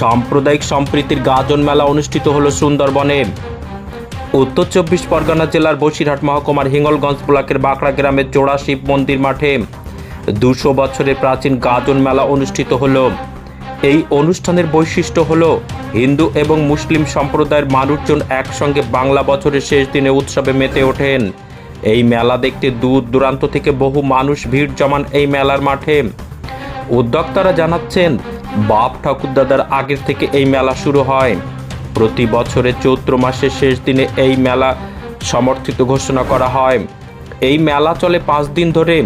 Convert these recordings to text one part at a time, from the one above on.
সাম্প্রদায়িক সম্প্রীতির গাজন মেলা অনুষ্ঠিত হলো সুন্দরবনে। উত্তর চব্বিশ পরগনা জেলার বসিরহাট মহকুমার হিঙ্গলগঞ্জ ব্লকের বাঁকড়া গ্রামের জোড়া শিব মন্দির মাঠে দুশো বছরের প্রাচীন গাজন মেলা অনুষ্ঠিত হলো। এই অনুষ্ঠানের বৈশিষ্ট্য হল হিন্দু এবং মুসলিম সম্প্রদায়ের মানুষজন একসঙ্গে বাংলা বছরের শেষ দিনে উৎসবে মেতে ওঠেন। এই মেলা দেখতে দূর দূরান্ত থেকে বহু মানুষ ভিড় জমান এই মেলার মাঠে। উদ্যোক্তারা জানাচ্ছেন বাপ ঠাকুরদাদার আগের থেকে এই মেলা শুরু হয়। প্রতি বছরে চৈত্র মাসের শেষ দিনে এই মেলা সমর্থিত ঘোষণা করা হয়। এই মেলা চলে পাঁচ দিন ধরে।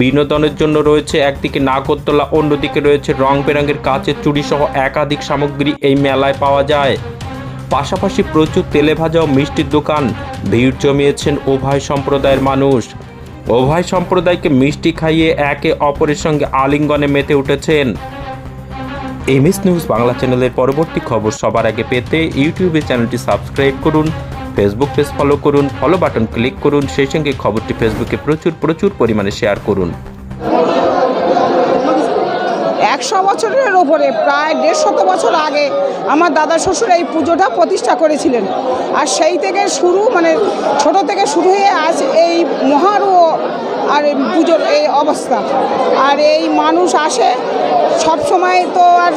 বিনোদনের জন্য রয়েছে একদিকে নাগরদোলা, অন্যদিকে রয়েছে রং বেরঙের কাচের চুড়ি সহ একাধিক সামগ্রী এই মেলায় পাওয়া যায়। পাশাপাশি প্রচুর তেলে ভাজা ও মিষ্টির দোকান, ভিড় জমিয়েছেন উভয় সম্প্রদায়ের মানুষ। উভয় সম্প্রদায়কে মিষ্টি খাইয়ে একে অপরের সঙ্গে আলিঙ্গনে মেতে উঠেছেন। এমএস নিউজ বাংলা চ্যানেলের পরবর্তী খবর সবার আগে পেতে ইউটিউবে চ্যানেলটি সাবস্ক্রাইব করুন, ফেসবুক পেজ ফলো করুন ফলো বাটন ক্লিক করুন, সেই সঙ্গে খবরটি ফেসবুকে প্রচুর প্রচুর পরিমাণে শেয়ার করুন। একশো বছরের ওপরে, প্রায় দেড় শত বছর আগে আমার দাদা শ্বশুর এই পুজোটা প্রতিষ্ঠা করেছিলেন। আর সেই থেকে শুরু মানে ছোট থেকে শুরু হয়ে আজ এই মহারু আর পুজোর এই অবস্থা। আর এই মানুষ আসে সব সময় তো আর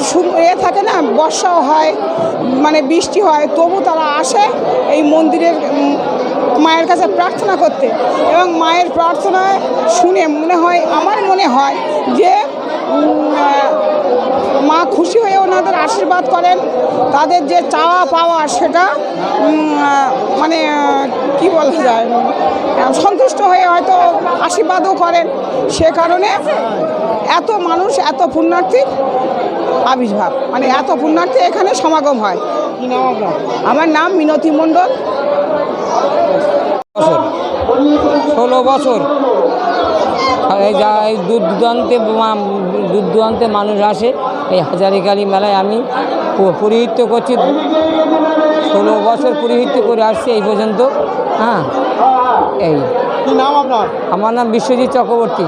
এ থাকে না, বর্ষাও হয় মানে বৃষ্টি হয়, তবু তারা আসে এই মন্দিরের মায়ের কাছে প্রার্থনা করতে এবং মায়ের প্রার্থনা শুনে মনে হয়, আমার মনে হয় যে মা খুশি হয়ে ওনাদের আশীর্বাদ করেন। তাদের যে চাওয়া পাওয়া সেটা মানে কি বলা যায়? সন্তুষ্ট হয়ে হয়তো আশীর্বাদও করেন। সে কারণে এত মানুষ, এত পুণ্যার্থীর আবির্ভাব। মানে এত পুণ্যার্থী এখানে সমাগম হয়। আমার নাম মিনতি মণ্ডল। ষোলো বছর। এই যা, এই দূর দূরান্তে দূর দূরান্তে মানুষ আসে, এই হাজারিকালি মেলায় আমি পরিহিত করছি। ষোলো বছর পরিহিত করে আসছি এই পর্যন্ত। হ্যাঁ। এই। কি নাম আপনার? আমার নাম বিশ্বজিৎ চক্রবর্তী।